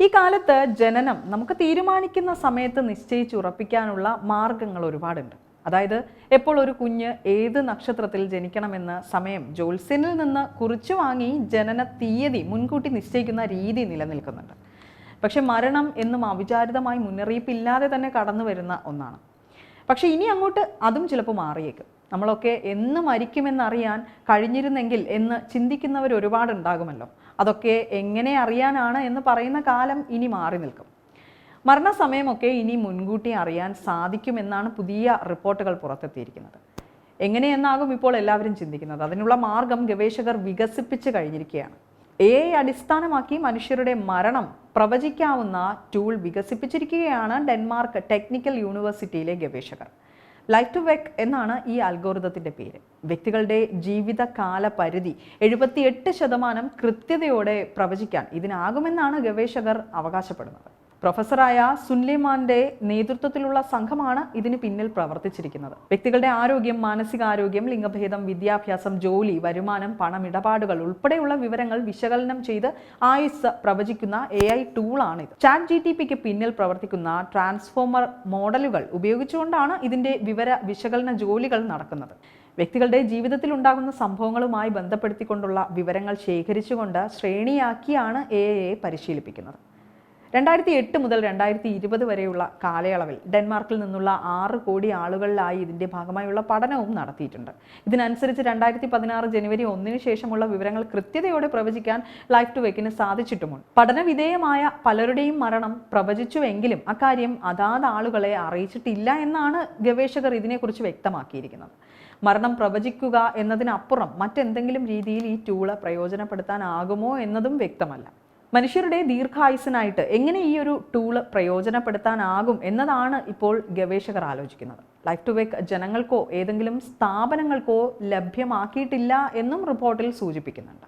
ഈ കാലത്ത് ജനനം നമുക്ക് തീരുമാനിക്കുന്ന സമയത്ത് നിശ്ചയിച്ചുറപ്പിക്കാനുള്ള മാർഗങ്ങൾ ഒരുപാടുണ്ട്. അതായത് എപ്പോൾ ഒരു കുഞ്ഞ് ഏത് നക്ഷത്രത്തിൽ ജനിക്കണമെന്ന് സമയം ജ്യോത്സ്യനിൽ നിന്ന് കുറിച്ചു വാങ്ങി ജനന തീയതി മുൻകൂട്ടി നിശ്ചയിക്കുന്ന രീതി നിലനിൽക്കുന്നുണ്ട്. പക്ഷെ മരണം എന്നും അവിചാരിതമായി മുന്നറിയിപ്പില്ലാതെ തന്നെ കടന്നു വരുന്ന ഒന്നാണ്. പക്ഷെ ഇനി അങ്ങോട്ട് അതും ചിലപ്പോൾ മാറിയേക്കും. നമ്മളൊക്കെ എന്ന് മരിക്കുമെന്നറിയാൻ കഴിഞ്ഞിരുന്നെങ്കിൽ എന്ന് ചിന്തിക്കുന്നവർ ഒരുപാടുണ്ടാകുമല്ലോ അതൊക്കെ എങ്ങനെ അറിയാനാണ് എന്ന് പറയുന്ന കാലം ഇനി മാറി നിൽക്കും. മരണസമയമൊക്കെ ഇനി മുൻകൂട്ടി അറിയാൻ സാധിക്കുമെന്നാണ് പുതിയ റിപ്പോർട്ടുകൾ പുറത്തെത്തിയിരിക്കുന്നത്. എങ്ങനെയെന്നാകും ഇപ്പോൾ എല്ലാവരും ചിന്തിക്കുന്നത്. അതിനുള്ള മാർഗം ഗവേഷകർ വികസിപ്പിച്ച് കഴിഞ്ഞിരിക്കുകയാണ്. എ അടിസ്ഥാനമാക്കി മനുഷ്യരുടെ മരണം പ്രവചിക്കാവുന്ന ടൂൾ വികസിപ്പിച്ചിരിക്കുകയാണ് ഡെൻമാർക്ക് ടെക്നിക്കൽ യൂണിവേഴ്സിറ്റിയിലെ ഗവേഷകർ. ലൈഫ് ടു വെക്ക് എന്നാണ് ഈ അൽഗോറിതത്തിന്റെ പേര്. വ്യക്തികളുടെ ജീവിതകാല പരിധി എഴുപത്തിയെട്ട് ശതമാനം കൃത്യതയോടെ പ്രവചിക്കാൻ ഇതിനാകുമെന്നാണ് ഗവേഷകർ അവകാശപ്പെടുന്നത്. പ്രൊഫസറായ സുൻലിമാന്റെ നേതൃത്വത്തിലുള്ള സംഘമാണ് ഇതിന് പിന്നിൽ പ്രവർത്തിച്ചിരിക്കുന്നത്. വ്യക്തികളുടെ ആരോഗ്യം മാനസികാരോഗ്യം ലിംഗഭേദം വിദ്യാഭ്യാസം ജോലി വരുമാനം പണമിടപാടുകൾ ഉൾപ്പെടെയുള്ള വിവരങ്ങൾ വിശകലനം ചെയ്ത് ആയുസ് പ്രവചിക്കുന്ന എ ഐ ടൂളാണിത്. ചാറ്റ് ജി ടി പിക്ക് പിന്നിൽ പ്രവർത്തിക്കുന്ന ട്രാൻസ്ഫോമർ മോഡലുകൾ ഉപയോഗിച്ചുകൊണ്ടാണ് ഇതിന്റെ വിവര വിശകലന ജോലികൾ നടക്കുന്നത്. വ്യക്തികളുടെ ജീവിതത്തിൽ ഉണ്ടാകുന്ന സംഭവങ്ങളുമായി ബന്ധപ്പെടുത്തിക്കൊണ്ടുള്ള വിവരങ്ങൾ ശേഖരിച്ചുകൊണ്ട് ശ്രേണിയാക്കിയാണ് എ പരിശീലിപ്പിക്കുന്നത്. രണ്ടായിരത്തി എട്ട് മുതൽ രണ്ടായിരത്തി ഇരുപത് വരെയുള്ള കാലയളവിൽ ഡെൻമാർക്കിൽ നിന്നുള്ള ആറ് കോടി ആളുകളിലായി ഇതിന്റെ ഭാഗമായുള്ള പഠനവും നടത്തിയിട്ടുണ്ട്. ഇതിനനുസരിച്ച് രണ്ടായിരത്തി പതിനാറ് ജനുവരി ഒന്നിന് ശേഷമുള്ള വിവരങ്ങൾ കൃത്യതയോടെ പ്രവചിക്കാൻ ലൈഫ് ടു വെക്കിന് സാധിച്ചിട്ടുമുണ്ട്. പഠനവിധേയമായ പലരുടെയും മരണം പ്രവചിച്ചുവെങ്കിലും അക്കാര്യം അതാത് ആളുകളെ അറിയിച്ചിട്ടില്ല എന്നാണ് ഗവേഷകർ ഇതിനെക്കുറിച്ച് വ്യക്തമാക്കിയിരിക്കുന്നത്. മരണം പ്രവചിക്കുക എന്നതിനപ്പുറം മറ്റെന്തെങ്കിലും രീതിയിൽ ഈ ടൂൾ പ്രയോജനപ്പെടുത്താനാകുമോ എന്നതും വ്യക്തമല്ല. മനുഷ്യരുടെ ദീർഘായുസിനായിട്ട് എങ്ങനെ ഈ ഒരു ടൂൾ പ്രയോജനപ്പെടുത്താനാകും എന്നതാണ് ഇപ്പോൾ ഗവേഷകർ ആലോചിക്കുന്നത്. ലൈഫ് ടു വേക്ക് ജനങ്ങൾക്കോ ഏതെങ്കിലും സ്ഥാപനങ്ങൾക്കോ ലഭ്യമാക്കിയിട്ടില്ല എന്നും റിപ്പോർട്ടിൽ സൂചിപ്പിക്കുന്നുണ്ട്.